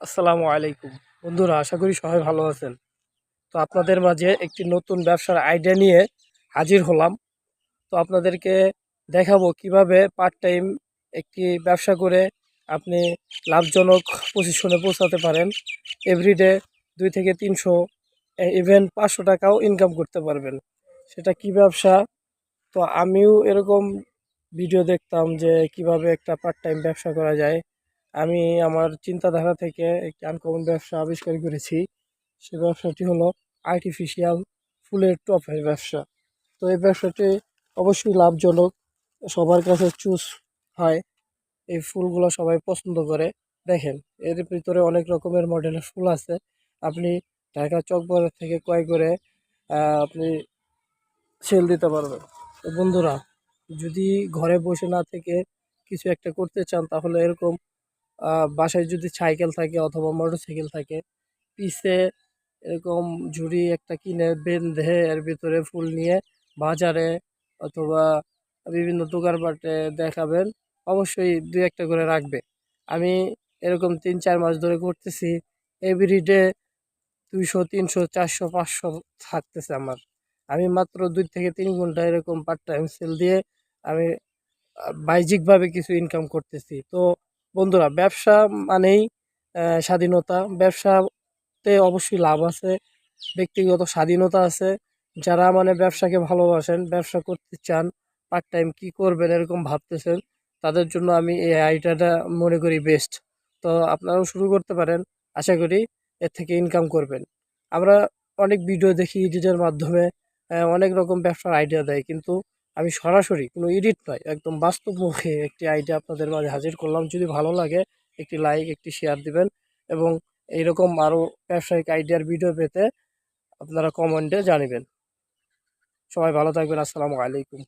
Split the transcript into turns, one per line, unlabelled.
আসসালামু আলাইকুম। বন্ধুরা, আশা করি সবাই ভালো আছেন। তো আপনাদের মাঝে একটি নতুন ব্যবসার আইডিয়া নিয়ে হাজির হলাম। তো আপনাদেরকে দেখাবো কীভাবে পার্ট টাইম একটি ব্যবসা করে আপনি লাভজনক পজিশনে পৌঁছাতে পারেন। এভরিডে দুই থেকে তিনশো ইভেন পাঁচশো টাকাও ইনকাম করতে পারবেন। সেটা কি ব্যবসা? তো আমিও এরকম ভিডিও দেখতাম যে কীভাবে একটা পার্ট টাইম ব্যবসা করা যায়। আমি আমার চিন্তাধারা থেকে একটি আনকমন ব্যবসা আবিষ্কার করেছি। সে ব্যবসাটি হলো আর্টিফিশিয়াল ফুলের টপের ব্যবসা। তো এই ব্যবসাটি অবশ্যই লাভজনক। সবার কাছে চুজ হয়। এই ফুলগুলো সবাই পছন্দ করে। দেখেন, এর ভিতরে অনেক রকমের মডেলের ফুল আছে। আপনি ঢাকা চকবাজার থেকে ক্রয় করে আপনি সেল দিতে পারবেন। বন্ধুরা, যদি ঘরে বসে না থেকে কিছু একটা করতে চান, তাহলে এরকম বাসায় যদি সাইকেল থাকে অথবা মোটর সাইকেল থাকে পিছে এরকম ঝুড়ি একটা কিনে বেঁধে এর ভিতরে ফুল নিয়ে বাজারে অথবা বিভিন্ন দোকানপাটে দেখাবেন, অবশ্যই দুই একটা করে রাখবে। আমি এরকম তিন চার মাস ধরে করতেছি এভরিডে দুইশো, তিনশো, চারশো, পাঁচশো থাকতেছে আমার। আমি মাত্র দুই থেকে তিন ঘণ্টা এরকম পার্ট টাইম সেল দিয়ে আমি বাহ্যিকভাবে কিছু ইনকাম করতেছি। তো বন্ধুরা, ব্যবসা মানেই স্বাধীনতা। ব্যবসাতে অবশ্যই লাভ আছে, ব্যক্তিগত স্বাধীনতা আছে। যারা মানে ব্যবসাকে ভালোবাসেন, ব্যবসা করতে চান পার্ট টাইম কি করবেন এরকম ভাবতেছেন, তাদের জন্য আমি এই আইডিয়াটা মনে করি বেস্ট তো আপনারাও শুরু করতে পারেন, আশা করি এর থেকে ইনকাম করবেন। আমরা অনেক ভিডিও দেখি এডিটের মাধ্যমে অনেক রকম ব্যবসার আইডিয়া দেয়, কিন্তু আমি সরাসরি কোনো এডিট নয়, একদম বাস্তবমুখী একটি আইডিয়া আপনাদের মাঝে হাজির করলাম। যদি ভালো লাগে, একটি লাইক একটি শেয়ার দিবেন এবং এইরকম আরও ব্যবসায়িক আইডিয়ার ভিডিও পেতে আপনারা কমেন্টে জানিবেন। সবাই ভালো থাকবেন। আসসালামু আলাইকুম।